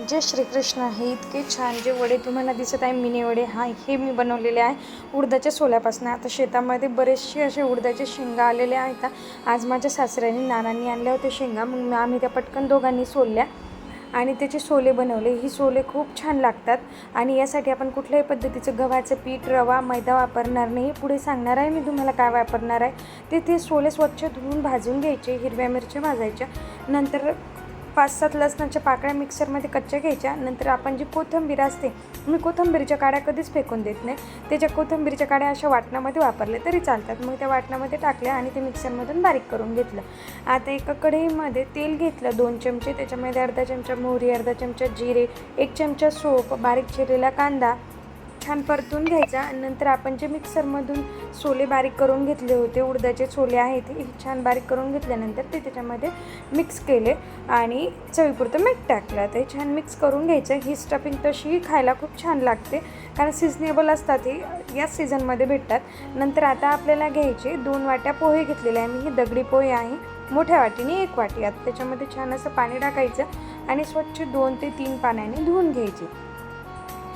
जय श्रीकृष्ण. हे इतके छान जे वडे तुम्हाला दिसत आहे मिनी वडे हा हे मी बनवलेले आहे. उडदाच्या सोल्यापासून. आता शेतामध्ये बरेचसे असे उडदाचे शेंगा आलेले आहेत. आज माझ्या सासऱ्याने नानांनी आणल्या होत्या शेंगा. मग आम्ही त्या पटकन दोघांनी सोलल्या आणि त्याचे सोले बनवले. ही सोले खूप छान लागतात आणि यासाठी आपण कुठल्याही पद्धतीचं गव्हाचं पीठ रवा मैदा वापरणार नाही. पुढे सांगणार आहे मी तुम्हाला काय वापरणार आहे. ते ते सोले स्वच्छ धुवून भाजून घ्यायचे हिरव्या मिरच्या भाजायच्या. नंतर पाच सात लसणाच्या पाकळ्या मिक्सरमध्ये कच्च्या घ्यायच्या. नंतर आपण जी कोथिंबीर असते मी कोथिंबीरच्या काड्या कधीच फेकून देत नाही. त्याच्या कोथिंबीरच्या काड्या अशा वाटणामध्ये वापरल्या तरी चालतात. मग त्या वाटणामध्ये टाकल्या आणि ते मिक्सरमधून बारीक करून घेतलं. आता एका कढईमध्ये तेल घेतलं दोन चमचे. त्याच्यामध्ये अर्धा चमचा मोहरी अर्धा चमचा जिरे एक चमचा सोप बारीक चिरलेला कांदा छान परतून घ्यायचा. आणि नंतर आपण जे मिक्सरमधून छोले बारीक करून घेतले होते उडदाचे सोले आहेत ते छान बारीक करून घेतल्यानंतर ते त्याच्यामध्ये मिक्स केले आणि चवीपुरतं मीठ टाकलं. ते छान मिक्स करून घ्यायचं. ही स्टफिंग तशीही खायला खूप छान लागते कारण सिजनेबल असतात हे याच सीझनमध्ये भेटतात. नंतर आता आपल्याला घ्यायचे दोन वाट्या पोहे घेतलेले आहे. मी ही दगडी पोहे आहे मोठ्या वाटीने एक वाटी. आता त्याच्यामध्ये छान असं पाणी टाकायचं आणि स्वच्छ दोन ते तीन पाण्याने धुवून घ्यायचे.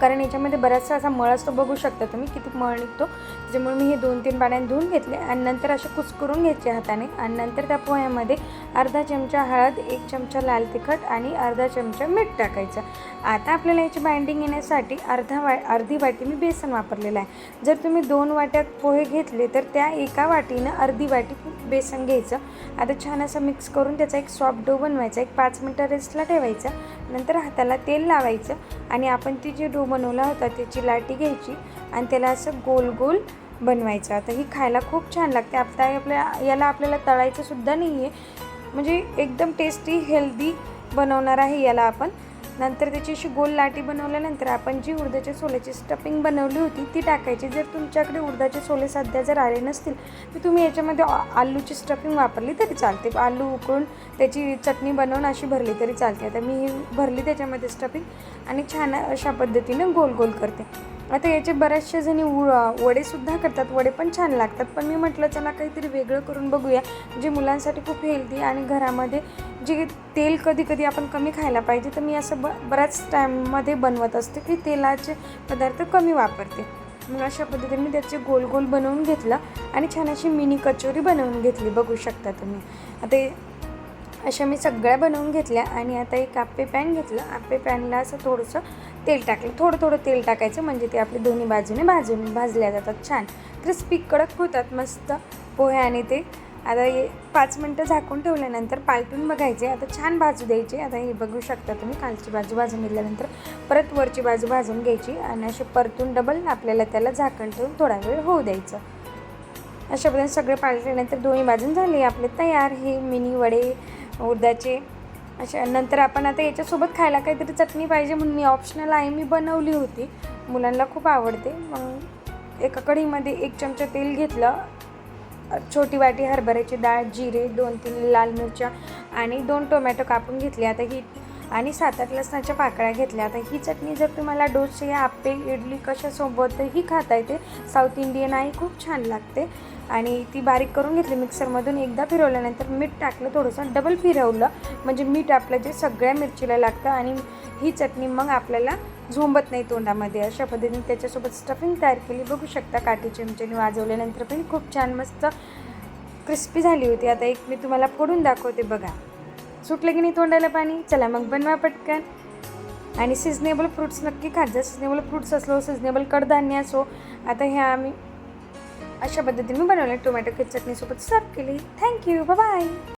कारण याच्यामध्ये बराचसा असा मळ असतो बघू शकता तुम्ही किती मळ निघतो. त्याच्यामुळे मी हे दोन तीन पाण्याने धुवून घेतले आणि नंतर असे कुचकरून घ्यायचे हाताने आणि नंतर त्या पोह्यामध्ये अर्धा चमचा हळद एक चमचा लाल तिखट आणि अर्धा चमचा मीठ टाकायचं. आता आपल्याला याची बाइंडिंग येण्यासाठी अर्धा वा अर्धी वाटी मी बेसन वापरलेलं आहे. जर तुम्ही दोन वाट्यात पोहे घेतले तर त्या एका वाटीनं अर्धी वाटी बेसन घ्यायचं. आता छान असं मिक्स करून त्याचा एक सॉफ्ट डो बनवायचा एक पाच मिनटं रेस्टला ठेवायचा. नंतर हाताला तेल लावायचं आणि आपण ती जी डो बनवला होता त्याची लाटी घ्यायची आणि त्याला असं गोल गोल बनवायचं. आता ही खायला खूप छान लागते. आता आपल्या याला आपल्याला तळायचंसुद्धा नाही आहे म्हणजे एकदम टेस्टी हेल्दी बनवणार आहे याला आपण. नंतर त्याची अशी गोल लाटी बनवल्यानंतर आपण जी उडदाच्या सोल्याची स्टफिंग बनवली होती ती टाकायची. जर तुमच्याकडे उडदाचे सोले सध्या जर आले नसतील तर तुम्ही याच्यामध्ये आलूची स्टफिंग वापरली तरी चालते. आलू उकळून त्याची चटणी बनवून अशी भरली तरी चालते. आता मी ही भरली त्याच्यामध्ये स्टफिंग आणि छान अशा पद्धतीनं गोल गोल करते. आता याचे बऱ्याचशा जणी उ वडेसुद्धा करतात. वडे पण छान लागतात. पण मी म्हटलं चला काहीतरी वेगळं करून बघूया. जे मुलांसाठी खूप हेल्दी आणि घरामध्ये जे तेल कधी कधी आपण कमी खायला पाहिजे तर मी असं ब बऱ्याच टाईममध्ये बनवत असते की तेलाचे पदार्थ कमी वापरते. मग अशा पद्धतीने मी त्याचे गोल गोल बनवून घेतलं आणि छान अशी मिनी कचोरी बनवून घेतली. बघू शकता तुम्ही. आता अशा मी सगळ्या बनवून घेतल्या आणि आता एक आप्पे पॅन घेतलं. आप्पे पॅनला असं थोडंसं तेल टाकलं. थोडं थोडं तेल टाकायचं म्हणजे ते आपले दोन्ही बाजूने भाजून भाजल्या जातात. छान. क्रिस्पी कडक होतात मस्त पोहे आणि ते. आता हे पाच मिनटं झाकून ठेवल्यानंतर पालटून बघायचे. आता छान भाजू द्यायचे. आता हे बघू शकता तुम्ही खालची बाजू भाजून घेतल्यानंतर परत वरची बाजू भाजून घ्यायची आणि असे परतून डबल आपल्याला त्याला झाकण ठेवून थोडा वेळ होऊ द्यायचं. अशा पद्धतीने सगळे पालटल्यानंतर दोन्ही बाजून झाले. आपले तयार हे मिनी वडे उडदाचे अशा नंतर आपण आता याच्यासोबत खायला काहीतरी चटणी पाहिजे म्हणून मी ऑप्शनल आहे मी बनवली होती. मुलांना खूप आवडते. मग एका कढीमध्ये एक चमचा तेल घेतलं. छोटी वाटी हरभऱ्याची डाळ जिरे दोन तीन लाल मिरच्या आणि दोन टोमॅटो कापून घेतले. आता ही आणि सात आठ लसणाच्या पाकळ्या घेतल्या. आता ही चटणी जर तुम्हाला डोसे आप्पे इडली कशासोबतही खाता येते साऊथ इंडियन आहे खूप छान लागते. आणि ती बारीक करून घेतली मिक्सरमधून एकदा फिरवल्यानंतर मीठ टाकलं थोडंसं डबल फिरवलं. म्हणजे मीठ आपलं जे सगळ्या मिरचीला लागतं आणि ही चटणी मग आपल्याला झोंबत नाही तोंडामध्ये. अशा पद्धतीने त्याच्यासोबत स्टफिंग तयार केली. बघू शकता काठी चमच्याने वाजवल्यानंतर पण खूप छान मस्त क्रिस्पी झाली होती. आता एक मी तुम्हाला फोडून दाखवते बघा. सुटलं की नाही तोंडाला पाणी? चला मग बनवा पटकन. आणि सिजनेबल फ्रूट्स नक्की खात जा. सिजनेबल फ्रूट्स असलो सिजनेबल कडधान्य असो. आता ह्या आम्ही अशा पद्धतीने मी बनवले टोमॅटो चटणीसोबत सर्व केली. Thank you bye